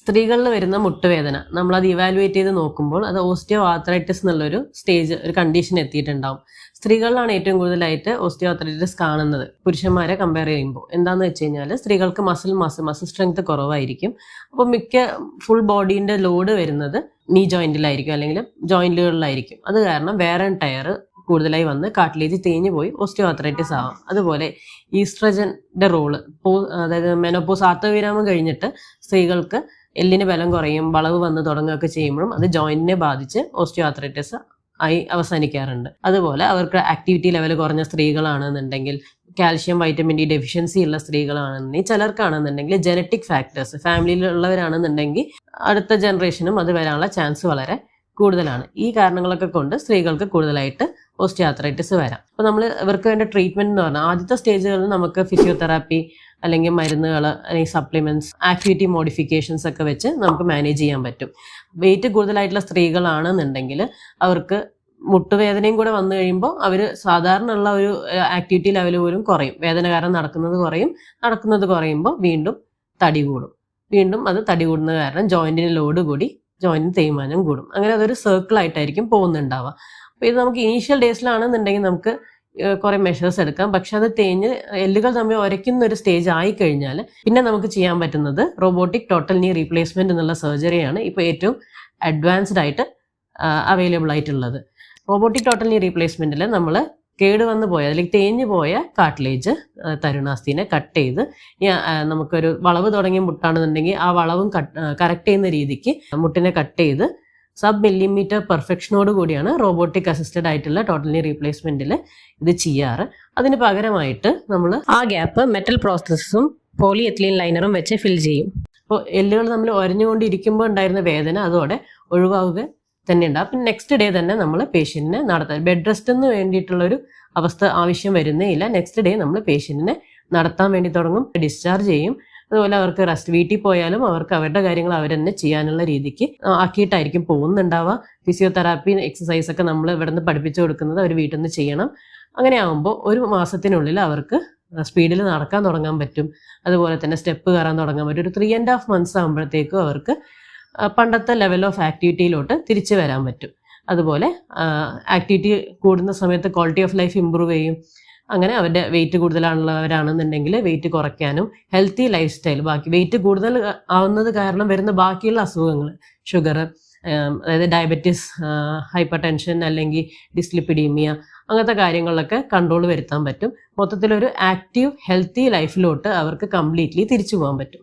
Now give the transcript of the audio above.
സ്ത്രീകളിൽ വരുന്ന മുട്ടുവേദന. നമ്മളത് ഇവാലുവേറ്റ് ചെയ്ത് നോക്കുമ്പോൾ അത് ഓസ്റ്റിയോ ആത്രൈറ്റിസ് എന്നുള്ളൊരു സ്റ്റേജ് ഒരു കണ്ടീഷൻ എത്തിയിട്ടുണ്ടാവും. സ്ത്രീകളിലാണ് ഏറ്റവും കൂടുതലായിട്ട് ഓസ്റ്റിയോ ആത്രൈറ്റിസ് കാണുന്നത്. പുരുഷന്മാരെ കമ്പയർ ചെയ്യുമ്പോൾ. എന്താണെന്ന് വെച്ച് കഴിഞ്ഞാൽ സ്ത്രീകൾക്ക് മസിൽ മസിൽ മസിൽ സ്ട്രെങ്ത് കുറവായിരിക്കും. അപ്പോൾ മിക്ക ഫുൾ ബോഡീന്റെ ലോഡ് വരുന്നത് നീ ജോയിന്റിലായിരിക്കും അല്ലെങ്കിൽ ജോയിന്റുകളിലായിരിക്കും അത് കാരണം വേറെ ടയർ കൂടുതലായി വന്ന് കാട്ടിലേജ് തേഞ്ഞു പോയി ഓസ്റ്റിയോ ആത്രൈറ്റിസ് ആവാം. അതുപോലെ ഈസ്ട്രജന്റെ റോൾ അതായത് മെനോപ്പോസ് ആത്തവിരാമം കഴിഞ്ഞിട്ട് സ്ത്രീകൾക്ക് എല്ലിന് ബലം കുറയും വളവ് വന്ന് തുടങ്ങുകയൊക്കെ ചെയ്യുമ്പോഴും അത് ജോയിന്റിനെ ബാധിച്ച് ഓസ്റ്റിയോആർത്രൈറ്റിസ് ആയി അവസാനിക്കാറുണ്ട്. അതുപോലെ അവർക്ക് ആക്ടിവിറ്റി ലെവൽ കുറഞ്ഞ സ്ത്രീകളാണെന്നുണ്ടെങ്കിൽ കാൽഷ്യം വൈറ്റമിൻ ഡി ഡെഫിഷ്യൻസി ഉള്ള സ്ത്രീകളാണെന്നുണ്ടെങ്കിൽ ചിലർക്കാണെന്നുണ്ടെങ്കിൽ ജനറ്റിക് ഫാക്ടേഴ്സ് ഫാമിലിയിലുള്ളവരാണെന്നുണ്ടെങ്കിൽ അടുത്ത ജനറേഷനും അത് വരാനുള്ള ചാൻസ് വളരെ കൂടുതലാണ്. ഈ കാരണങ്ങളൊക്കെ കൊണ്ട് സ്ത്രീകൾക്ക് കൂടുതലായിട്ട് ഓസ്റ്റിയാത്രൈറ്റിസ് വരാം. അപ്പോൾ നമ്മൾ ഇവർക്ക് വേണ്ട ട്രീറ്റ്മെന്റ് എന്ന് പറഞ്ഞാൽ ആദ്യത്തെ സ്റ്റേജുകളിൽ നമുക്ക് ഫിസിയോതെറാപ്പി അല്ലെങ്കിൽ മരുന്നുകൾ അല്ലെങ്കിൽ സപ്ലിമെന്റ്സ് ആക്ടിവിറ്റി മോഡിഫിക്കേഷൻസ് ഒക്കെ വെച്ച് നമുക്ക് മാനേജ് ചെയ്യാൻ പറ്റും. വെയിറ്റ് കൂടുതലായിട്ടുള്ള സ്ത്രീകളാണെന്നുണ്ടെങ്കിൽ അവർക്ക് മുട്ടുവേദനയും കൂടെ വന്നു കഴിയുമ്പോൾ അവർ സാധാരണ ഉള്ള ഒരു ആക്ടിവിറ്റി ലെവൽ പോലും കുറയും. വേദന കാരണം നടക്കുന്നത് കുറയും. നടക്കുന്നത് കുറയുമ്പോൾ വീണ്ടും തടി കൂടും. വീണ്ടും അത് തടി കൂടുന്നത് കാരണം ജോയിന്റിന് ലോഡ് കൂടി ജോയിന്റിന് തേയ്മാനം കൂടും. അങ്ങനെ അതൊരു സർക്കിൾ ആയിട്ടായിരിക്കും പോകുന്നുണ്ടാവുക. അപ്പോൾ ഇത് നമുക്ക് ഇനീഷ്യൽ ഡേയ്സിലാണെന്നുണ്ടെങ്കിൽ നമുക്ക് കുറെ മെഷേഴ്സ് എടുക്കാം. പക്ഷെ അത് തേഞ്ഞ് എല്ലുകൾ തമ്മിൽ ഉരയ്ക്കുന്ന ഒരു സ്റ്റേജ് ആയി കഴിഞ്ഞാൽ പിന്നെ നമുക്ക് ചെയ്യാൻ പറ്റുന്നത് റോബോട്ടിക് ടോട്ടൽ നീ റീപ്ലേസ്മെന്റ് എന്നുള്ള സർജറിയാണ് ഇപ്പോൾ ഏറ്റവും അഡ്വാൻസ്ഡ് ആയിട്ട് അവൈലബിൾ ആയിട്ടുള്ളത്. റോബോട്ടിക് ടോട്ടൽ നീ റീപ്ലേസ്മെന്റിൽ നമ്മൾ കേട് വന്ന് പോയ അല്ലെങ്കിൽ തേഞ്ഞു പോയ കാട്ടിലേജ് തരുണാസ്ഥിനെ കട്ട് ചെയ്ത് നമുക്കൊരു വളവ് തുടങ്ങിയ മുട്ടാണെന്നുണ്ടെങ്കിൽ ആ വളവും കറക്റ്റ് ചെയ്യുന്ന രീതിക്ക് മുട്ടിനെ കട്ട് ചെയ്ത് സബ് മില്ലിമീറ്റർ പെർഫെക്ഷനോട് കൂടിയാണ് റോബോട്ടിക് അസിസ്റ്റഡ് ആയിട്ടുള്ള ടോട്ടലി റീപ്ലേസ്മെന്റിൽ ഇത് ചെയ്യാറ്. അതിന് പകരമായിട്ട് നമ്മൾ ആ ഗ്യാപ്പ് മെറ്റൽ പ്രോസസ്സും പോളി എത്ലീൻ ലൈനറും വെച്ച് ഫിൽ ചെയ്യും. അപ്പോൾ എല്ലുകൾ നമ്മൾ ഒരഞ്ഞുകൊണ്ടിരിക്കുമ്പോൾ ഉണ്ടായിരുന്ന വേദന അതോടെ ഒഴിവാവുക തന്നെ ഉണ്ടാവും അപ്പം നെക്സ്റ്റ് ഡേ തന്നെ നമ്മൾ പേഷ്യന്റിനെ നടത്താൻ ബെഡ് റെസ്റ്റിന് വേണ്ടിയിട്ടുള്ളൊരു അവസ്ഥ ആവശ്യം വരുന്നേ ഇല്ല. നെക്സ്റ്റ് ഡേ നമ്മൾ പേഷ്യന്റിനെ നടത്താൻ വേണ്ടി തുടങ്ങും. ഡിസ്ചാർജ് ചെയ്യും. അതുപോലെ അവർക്ക് റെസ്റ്റ് വീട്ടിൽ പോയാലും അവർക്ക് അവരുടെ കാര്യങ്ങൾ അവർ തന്നെ ചെയ്യാനുള്ള രീതിക്ക് ആക്കിയിട്ടായിരിക്കും പോകുന്നുണ്ടാവുക. ഫിസിയോതെറാപ്പി എക്സസൈസ് ഒക്കെ നമ്മൾ ഇവിടെ നിന്ന് പഠിപ്പിച്ചു കൊടുക്കുന്നത് അവർ വീട്ടിൽ നിന്ന് ചെയ്യണം. അങ്ങനെ ആകുമ്പോൾ ഒരു മാസത്തിനുള്ളിൽ അവർക്ക് സ്പീഡിൽ നടക്കാൻ തുടങ്ങാൻ പറ്റും. അതുപോലെ തന്നെ സ്റ്റെപ്പ് കയറാൻ തുടങ്ങാൻ പറ്റും. ഒരു ത്രീ ആൻഡ് ഹാഫ് മന്ത്സ് ആകുമ്പോഴത്തേക്കും അവർക്ക് പണ്ടത്തെ ലെവൽ ഓഫ് ആക്ടിവിറ്റിയിലോട്ട് തിരിച്ചു വരാൻ പറ്റും. അതുപോലെ ആക്ടിവിറ്റി കൂടുന്ന സമയത്ത് ക്വാളിറ്റി ഓഫ് ലൈഫ് ഇമ്പ്രൂവ് ചെയ്യും. അങ്ങനെ അവരുടെ വെയിറ്റ് കൂടുതലാണുള്ളവരാണെന്നുണ്ടെങ്കിൽ വെയിറ്റ് കുറയ്ക്കാനും ഹെൽത്തി ലൈഫ് സ്റ്റൈൽ ബാക്കി വെയിറ്റ് കൂടുതൽ ആവുന്നത് കാരണം വരുന്ന ബാക്കിയുള്ള അസുഖങ്ങൾ. ഷുഗർ അതായത് ഡയബറ്റിസ് ഹൈപ്പർ ടെൻഷൻ അല്ലെങ്കിൽ ഡിസ്ലിപ്പിഡീമിയ അങ്ങനത്തെ കാര്യങ്ങളിലൊക്കെ കൺട്രോൾ വരുത്താൻ പറ്റും. മൊത്തത്തിലൊരു ആക്റ്റീവ് ഹെൽത്തി ലൈഫിലോട്ട് അവർക്ക് കംപ്ലീറ്റ്ലി തിരിച്ചു പോകാൻ പറ്റും.